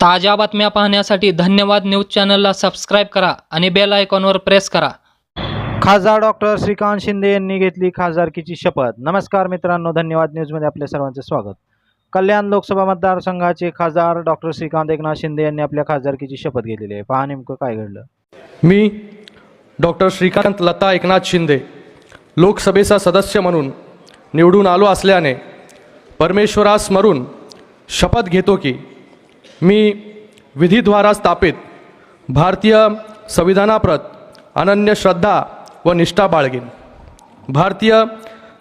ताज्या बातम्या पाहण्यासाठी धन्यवाद न्यूज चॅनलला सबस्क्राईब करा आणि बेल आयकॉनवर प्रेस करा. खासदार डॉक्टर श्रीकांत शिंदे यांनी घेतली खासदारकीची शपथ. नमस्कार मित्रांनो धन्यवाद न्यूजमध्ये आपल्या सर्वांचे स्वागत. कल्याण लोकसभा मतदारसंघाचे खासदार डॉक्टर श्रीकांत एकनाथ शिंदे यांनी आपल्या खासदारकीची शपथ घेतलेली आहे. पहा नेमकं काय घडलं. मी डॉक्टर श्रीकांत लता एकनाथ शिंदे लोकसभेचा सदस्य म्हणून निवडून आलो असल्याने परमेश्वरास स्मरून शपथ घेतो की मी विधीद्वारा स्थापित भारतीय संविधानाप्रत अनन्य श्रद्धा व निष्ठा बाळगीन. भारतीय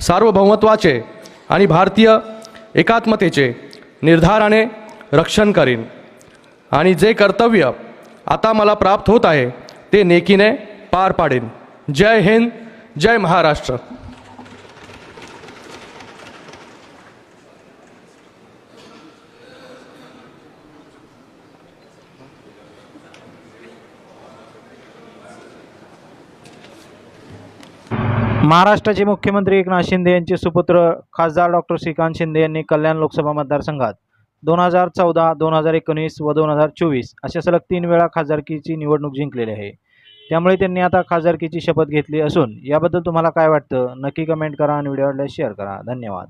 सार्वभौमत्वाचे आणि भारतीय एकात्मतेचे निर्धाराने रक्षण करीन. आणि जे कर्तव्य आता मला प्राप्त होत आहे ते नेकीने पार पाडेन. जय हिंद जय महाराष्ट्र. महाराष्ट्राचे मुख्यमंत्री एकनाथ शिंदे यांचे सुपुत्र खासदार डॉक्टर श्रीकांत शिंदे यांनी कल्याण लोकसभा मतदारसंघात दोन हजार चौदा दोन हजार एकोणीस व दोन हजार चोवीस अशा सलग तीन वेळा खासदारकीची निवडणूक जिंकलेली आहे. त्यामुळे त्यांनी आता खासदारकीची शपथ घेतली असून याबद्दल तुम्हाला काय वाटतं? नक्की कमेंट करा आणि व्हिडिओ शेअर करा. धन्यवाद.